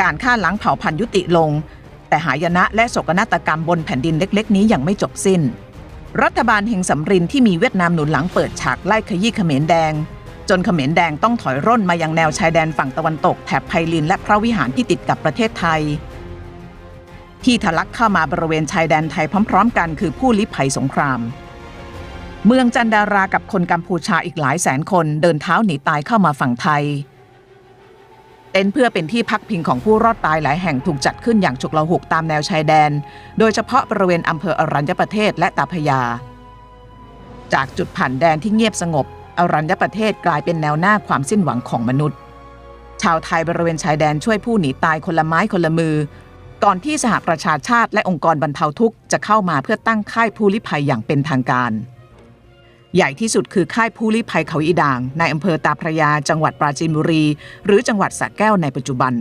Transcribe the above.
การฆ่าล้างเผ่าพันธุ์ยุติลง แต่หายนะและโศกนาฏกรรมบนแผ่นดินเล็ก ๆ นี้ยังไม่จบสิ้น รัฐบาลเฮงสำรินที่มีเวียดนามหนุนหลังเปิดฉากไล่ขยี้เขมรแดง จนเขมรแดงต้องถอยร่นมายังแนวชายแดนฝั่งตะวันตกแถบไพลินและพระวิหารที่ติดกับประเทศไทย ที่ทะลักเข้ามาบริเวณชายแดนไทยพร้อม ๆ กันคือผู้ลี้ภัยสงครามเมืองจันดารากับคนกัมพูชาอีกหลายแสนคนเดินเท้าหนีตายเข้ามาฝั่งไทย เต็นท์เพื่อเป็นที่พักพิงของผู้รอดตายหลายแห่งถูกจัดขึ้นอย่างฉุกละหุกตามแนวชายแดน โดยเฉพาะบริเวณอำเภออรัญญประเทศและตาพยา จากจุดผ่านแดนที่เงียบสงบ อรัญญประเทศกลายเป็นแนวหน้าความสิ้นหวังของมนุษย์ ชาวไทยบริเวณชายแดนช่วยผู้หนีตายคนละไม้คนละมือ ก่อนที่สหประชาชาติและองค์กรบรรเทาทุกข์จะเข้ามาเพื่อตั้งค่ายผู้ลี้ภัยอย่างเป็นทางการ ใหญ่ที่สุดคือค่ายผู้ลี้ภัยเขาอีด่างในอำเภอตาพระยาจังหวัดปราจีนบุรี หรือจังหวัดสระแก้วในปัจจุบัน